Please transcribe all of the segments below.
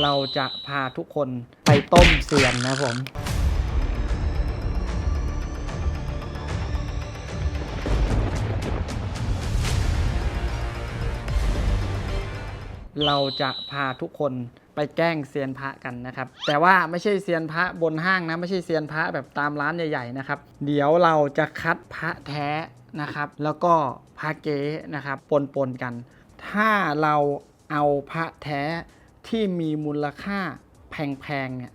เราจะพาทุกคนไปต้มเซียนนะผมเราจะพาทุกคนไปแกล้งเซียนพระกันนะครับ แต่ว่าไม่ใช่เซียนพระบนห้างนะ ไม่ใช่เซียนพระแบบตามร้านใหญ่ๆนะครับ เดี๋ยวเราจะคัดพระแท้นะครับ แล้วก็พระเก๊นะครับปนๆกัน ถ้าเราเอาพระแท้ ที่มีมูลค่าแพงๆเนี่ย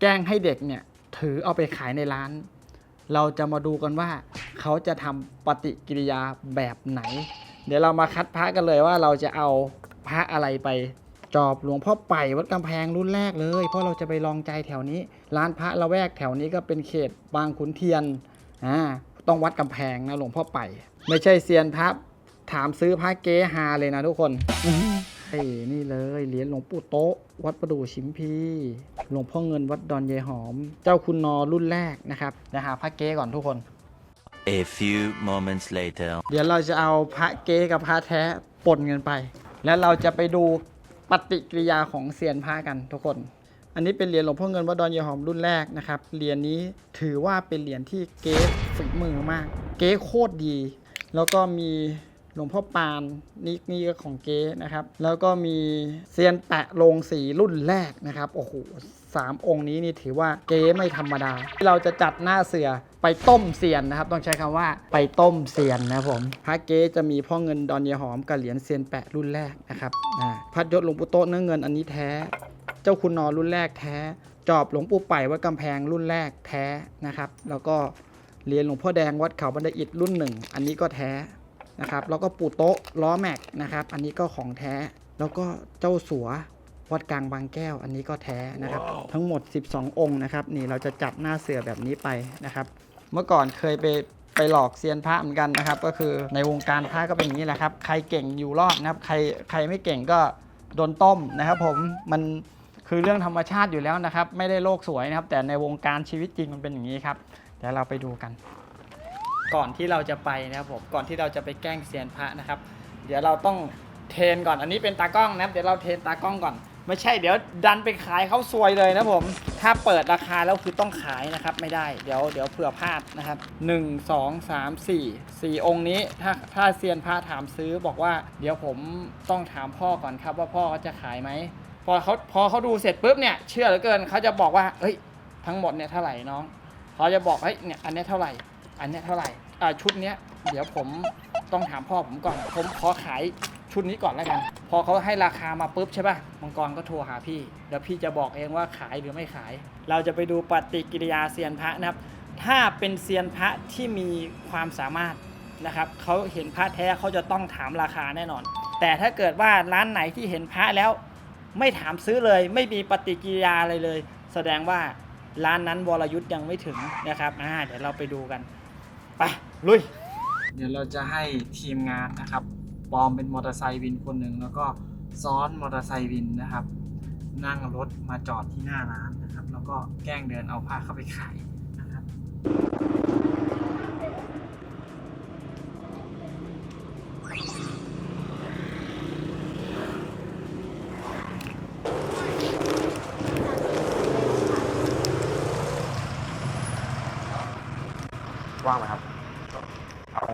แกล้งให้เด็กเนี่ยถือเอาไปขายในร้าน เราจะมาดูกันว่า เขาจะทำปฏิกิริยาแบบไหน เดี๋ยวเรามาคัดพระกันเลยว่าเราจะเอาพระอะไรไปจอบหลวงพ่อไป่วัดกำแพงรุ่นแรกเลย เพราะเราจะไปลองใจแถวนี้ ร้านพระละแวกแถวนี้ก็เป็นเขตบางขุนเทียนอ่าต้องวัดกำแพงนะหลวงพ่อไป่ไม่ใช่เซียนพระถามซื้อพระเก๊ฮาเลยนะทุกคน ไอ้นี่เลยเหรียญหลวงปู่โต๊ะ วัดประดู่ชิมพี หลวงพ่อเงินวัดดอนยายหอม เจ้าคุณนอรุ่นแรกนะครับเดี๋ยวหาพระเก๊ก่อนทุกคน A few moments later. เดี๋ยวเราจะเอาพระเก๊กับพระแท้ปนกันไป แล้วเราจะไปดูปฏิกิริยาของเซียนพระกันทุกคน อันนี้เป็นเหรียญหลวงพ่อเงินวัดดอนเยายหอมรุ่นแรกนะครับ เหรียญนี้ถือว่าเป็นเหรียญที่เก๊ฝีมือมาก เก๊โคตรดี แล้วก็มี หลวงพ่อปานนี่นี่ก็ของเก๊นะครับ แล้วก็มีเซียนแปะโลงสีรุ่นแรกนะครับ โอ้โหสามองค์นี้นี่ถือว่าเก๊ไม่ธรรมดาเราจะจัดหน้าเสือไปต้มเซียนนะครับ ต้องใช้คำว่าไปต้มเซียนนะครับผมพระเก๊จะมีพ่อเงินดอนเยหอมกับเหรียญเซียนแปะรุ่นแรกนะครับอ่าพัดยศหลวงปู่โตเนื้อเงินอันนี้แท้ เจ้าคุณนอรุ่นแรกแท้ จอบหลวงปู่ไป่วัดกำแพงรุ่นแรกแท้นะครับ แล้วก็เหรียญหลวงพ่อแดงวัดเขาบันไดอิฐรุ่นหนึ่งอันนี้ก็แท้ นะครับ แล้วก็ปู่โต๊ะล้อแม็กนะครับ อันนี้ก็ของแท้ แล้วก็เจ้าสัววัดกลางบางแก้ว อันนี้ก็แท้นะครับทั้งหมด 12 องค์นะครับ นี่เราจะจัดหน้าเสือแบบนี้ไปนะครับ เมื่อก่อนเคยไปไปหลอกเซียนพระเหมือนกันนะครับ ก็คือในวงการพระก็เป็นอย่างนี้แหละครับ ใครเก่งอยู่รอดนะครับ ใครใครไม่เก่งก็โดนต้มนะครับ ผม มันคือเรื่องธรรมชาติอยู่แล้วนะครับ ไม่ได้โลกสวยนะครับ แต่ในวงการชีวิตจริงมันเป็นอย่างนี้ครับ เดี๋ยวเราไปดูกัน ก่อนที่เราจะไปนะครับผมก่อนที่เราจะไปแกล้งเซียนพระนะครับ เดี๋ยวเราต้องเทนก่อนอันนี้เป็นตากล้องนะครับเดี๋ยวเราเทนตากล้องก่อน ไม่ใช่เดี๋ยวดันไปขายเขาซวยเลยนะผม ถ้าเปิดราคาแล้วคือต้องขายนะครับไม่ได้เดี๋ยวเดี๋ยวเผื่อพลาดนะครับ 1 2 3 4 4 องค์นี้ถ้าถ้าเซียนพระถามซื้อบอกว่า เดี๋ยวผมต้องถามพ่อก่อนครับว่าพ่อเขาจะขายไหมพอเขาพอเขาดูเสร็จปุ๊บเนี่ยเชื่อเหลือเกินเขาจะบอกว่าเฮ้ยทั้งหมดเนี่ยเท่าไหร่น้องเขาจะบอกเฮ้ยเนี่ยอันนี้เท่าไหร่ อันเนี้ยเท่าไหร่อ่าชุดเนี้ยเดี๋ยวผมต้องถามพ่อผมก่อน ผมขอขายชุดนี้ก่อนแล้วกัน พอเขาให้ราคามาปุ๊บใช่ป่ะมังกรก็โทรหาพี่เดี๋ยวพี่จะบอกเองว่าขายหรือไม่ขาย เราจะไปดูปฏิกิริยาเซียนพระนะครับ ถ้าเป็นเซียนพระที่มีความสามารถนะครับเขาเห็นพระแท้เขาจะต้องถามราคาแน่นอน แต่ถ้าเกิดว่าร้านไหนที่เห็นพระแล้ว ไม่ถามซื้อเลย ไม่มีปฏิกิริยาอะไรเลย แสดงว่าร้านนั้นวรยุทธ์ยังไม่ถึงนะครับอ่าเดี๋ยวเราไปดูกัน ไป ลุย เดี๋ยวเราจะให้ทีมงานนะครับปลอมเป็นมอเตอร์ไซค์วินคนหนึ่งแล้วก็ซ้อนมอเตอร์ไซค์วินนะครับ นั่งรถมาจอดที่หน้าร้านนะครับ แล้วก็แกล้งเดินเอาผ้าเข้าไปขายนะครับ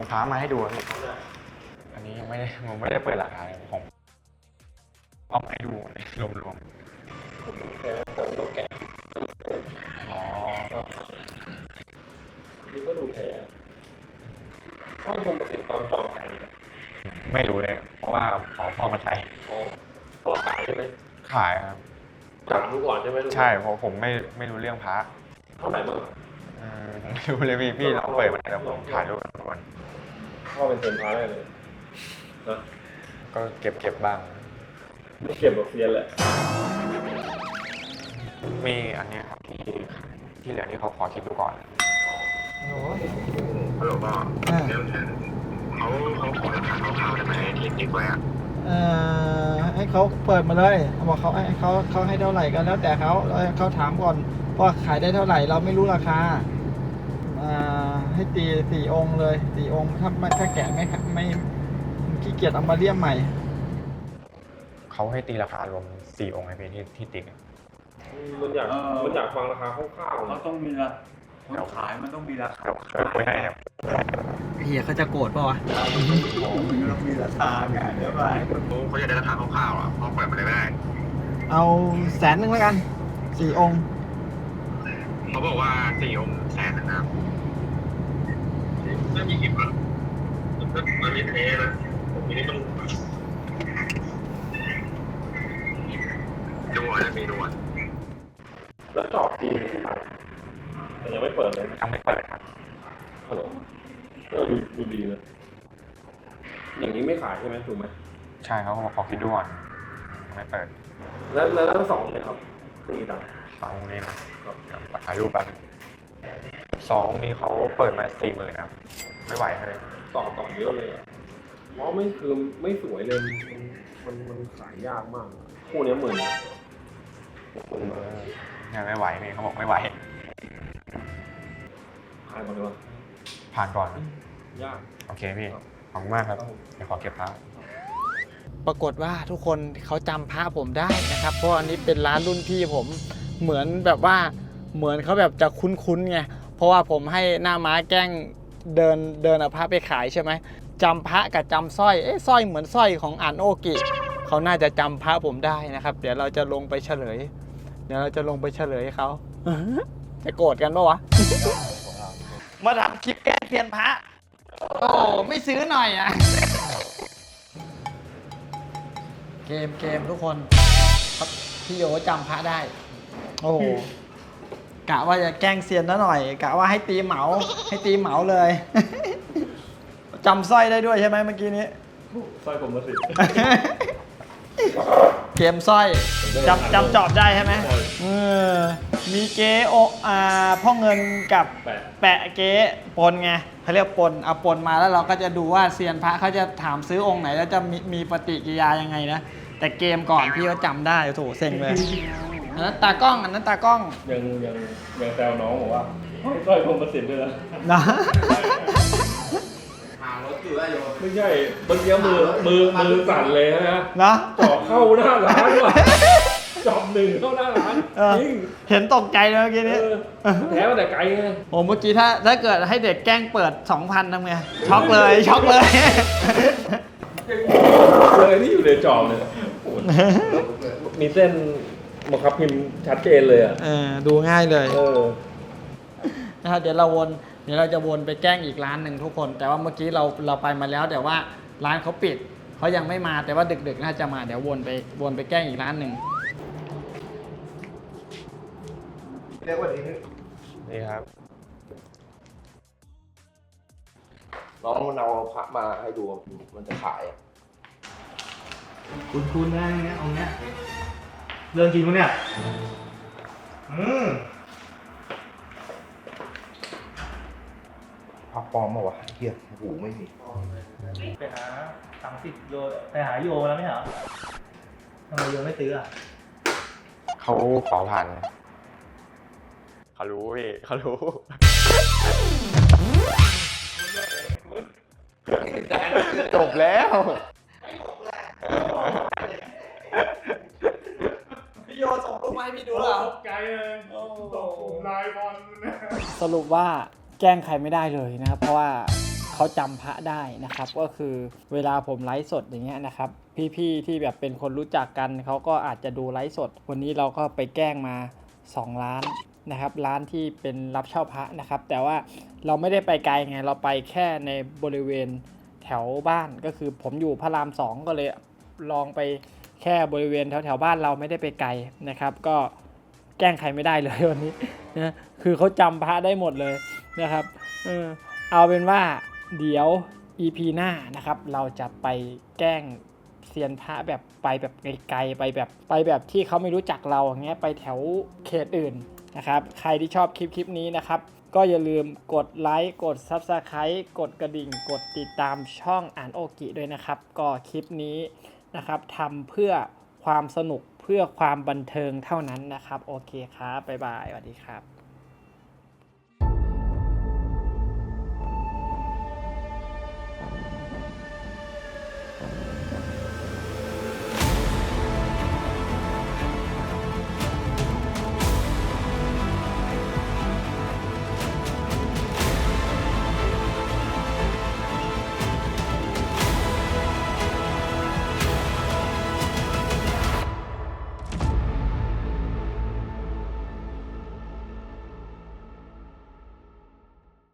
เองเท้ามาให้ดูครับอันนี้ยังไม่ได้ผมไม่ได้เปิดราคาเลยผมเอามาให้ดูเลยรวมๆอ๋อนี่ก็ดูแพ้ก็คงติดตอต่อไปไม่รู้เลย เพราะว่าขอพ่อมาใช้อ๋อต่อขายใช่ไหมขายครับจับดูก่อนใช่ไหมลูกใช่เพราะผมไม่ไม่รู้เรื่องพระเท่าไหร่บ้างอืมไม่รู้เลยพี่พี่ลองเปิดมาแล้วผมถ่ายรูปกันก่อน พ่อเป็นเซนพาได้เลยนะก็เก็บเก็บบ้าง ไม่เก็บแบบเซียนแหละ มีอันเนี้ยครับที่ที่เหลือที่เขาขอคิดดูก่อนฮัลโหลพ่อเรื่องถึงเขาเขาขอราคาคร่าวๆได้ไหมที่ติ๊กไว้อะเอ่อให้เขาเปิดมาเลยเขาบอกเขาให้เขาเขาให้เท่าไหร่ก็แล้วแต่เขาแล้วเขาถามก่อนว่าขายได้เท่าไหร่เราไม่รู้ราคาอ่า ให้ตีสี่องค์เลยสี่องค์ถ้าไม่ถ้าแกะไม่ไม่ขี้เกียจเอามาเลี่ยมใหม่ เขาเขาให้ตีราคารวมสี่องค์ให้พี่ที่ที่ติ๊กอะมันอยาก เออ มันอยากฟังราคาคร่าวๆเขานะต้องมีละคนขายมันต้องมีราคาเคยคุยให้ครับเฮียเขาจะโกรธป่าวะของมันก็ต้องมีราคาไงเดี๋ยวไปเขาอยากได้ราคาคร่าวๆอะเพราะเปิดมาเลยไม่ได้ เอาแสนหนึ่งแล้วกันสี่องค์ เขาบอกว่าสี่องค์แสนนะครับ ไม่มีกิบอะมันมีเทนะทีนี้มันดูอะนะมีดูอะแล้วจอบทีมแต่ยังไม่เปิดเลยยังไม่เปิดครับฮัลโหลดูดูดีเลยอย่างนี้ไม่ขายใช่ไหมถูกไหมใช่เขาบอกขอคิดดูก่อนยังไม่เปิด แล้วแล้วสองเนี่ยครับคือกี่ตังสองนี้นะเดี๋ยวถ่ายรูปแป๊บ สองนี้เขาเปิดมาสี่หมื่นครับไม่ไหวเลยต่อต่อเยอะเลยอะเพราะไม่คือไม่สวยเลย มันมันมันขายยากมาก คู่เนี้ยหมื่นหมื่นเออยังไม่ไหวนี่เขาบอกไม่ไหว ขายก่อนเลยวะผ่านก่อน ยาก โอเคพี่ ขอบคุณมากครับ เดี๋ยวขอเก็บพระปรากฏว่าทุกคนเขาจำพระผมได้นะครับ เพราะอันนี้เป็นร้านรุ่นพี่ผมเหมือนแบบว่าเหมือนเขาแบบจะคุ้นๆไง เพราะว่าผมให้หน้าม้าแกล้งเดินเดินเอาพระไปขายใช่ไหมจำพระกับจำสร้อยเอ๊ะสร้อยเหมือนสร้อยของอ่านโอกิเขาน่าจะจำพระผมได้นะครับ เดี๋ยวเราจะลงไปเฉลย เดี๋ยวเราจะลงไปเฉลยเขาจะโกรธกันปะวะมาทำคลิปแก้เทียนพระโอ้ไม่ซื้อหน่อยอะ เกมเกมทุกคนครับพี่โยจำพระได้ โอ้โห กะว่าจะแกล้งเซียนนะหน่อย กะว่าให้ตีเหมาให้ตีเหมาเลยจำสร้อยได้ด้วยใช่ไหมเมื่อกี้นี้ สร้อยผมละสิเกมสร้อยจำจำจอบได้ใช่ไหมเออมีเก๊โออ่าพ่อเงินกับแปะแปะเก๊ปนไงเขาเรียกปนเอาปนมาแล้วเราก็จะดูว่าเซียนพระเขาจะถามซื้อองค์ไหน แล้วจะมีมีปฏิกิริยายังไงนะ แต่เกมก่อนพี่ก็จำได้โอ้โถเซ็งเลย อันนั้นตากล้องอันนั้นตากล้องยังยังยังแซวน้องบอกว่าให้สร้อยผมละสิด้วยนะนะไม่ใช่เมื่อกี้มือมือมือสั่นเลยนะนะจอบเข้าหน้าร้านว่ะจอบหนึ่งเข้าหน้าร้านเออจริงเห็นตกใจเลยเมื่อกี้เอนี้อแท้มาแต่ไกลไงโอ้เมื่อกี้ถ้าถ้าเกิดให้เด็กแกล้งเปิด 2,000ทำไงช็อกเลยช็อกเลย เลยนี่อยู่ในจอบเลยโอ้โหมีเส้น บังคับพิมพ์ชัดเจนเลยอะเออดูง่ายเลยเออ นะครับเดี๋ยวเราวนเดี๋ยวเราจะวนไปแกล้งอีกร้านหนึ่งทุกคน แต่ว่าเมื่อกี้เราเราไปมาแล้วแต่ว่าร้านเขาปิดเขายังไม่มาแต่ว่าดึกๆน่าจะมาเดี๋ยววนไปวนไปแกล้งอีกร้านหนึ่งนี่ครับ น้องมันเอาพระมาให้ดูมันจะขายอะ คุณคุณนะอย่างเงี้ยเอาเงี้ย เรื่องจริงปะเนี่ย อืมพระปลอมมาวะเฮียหูไม่มี ไปหาสามสิบโยไปหาโยแล้วไม่เหรอทำไมโยไม่ซื้ออะเขาขอผ่านเขารู้พี่เขารู้ จบแล้ว มาให้พี่ดูเหรอไกลเลยตกกลุ่มไลน์บอลนะสรุปว่าแกล้งใครไม่ได้เลยนะครับ เพราะว่าเขาจำพระได้นะครับ ก็คือเวลาผมไลฟ์สดอย่างเงี้ยนะครับ พี่ๆที่แบบเป็นคนรู้จักกันเขาก็อาจจะดูไลฟ์สด วันนี้เราก็ไปแกล้งมา2ร้านนะครับร้านที่เป็นรับเช่าพระนะครับ แต่ว่าเราไม่ได้ไปไกลไงเราไปแค่ในบริเวณแถวบ้านก็คือผมอยู่พระรามสองก็เลยลองไป แค่บริเวณแถวแถวๆบ้านเราไม่ได้ไปไกลนะครับ ก็แกล้งใครไม่ได้เลยวันนี้นะคือเขาจำพระได้หมดเลยนะครับเออเอาเป็นว่าเดี๋ยว EP หน้านะครับ เราจะไปแกล้งเซียนพระแบบไปแบบไกลๆไปแบบไปแบบที่เขาไม่รู้จักเราอย่างเงี้ยไปแถวเขตอื่นนะครับ ใครที่ชอบคลิปคลิปนี้นะครับ ก็อย่าลืมกดไลค์กด Subscribe กดกระดิ่ง กดติดตามช่องอ่านโอกิด้วยนะครับ ก็คลิปนี้ นะครับทำเพื่อความสนุกเพื่อความบันเทิงเท่านั้นนะครับ โอเคครับบ๊ายบายสวัสดีครับ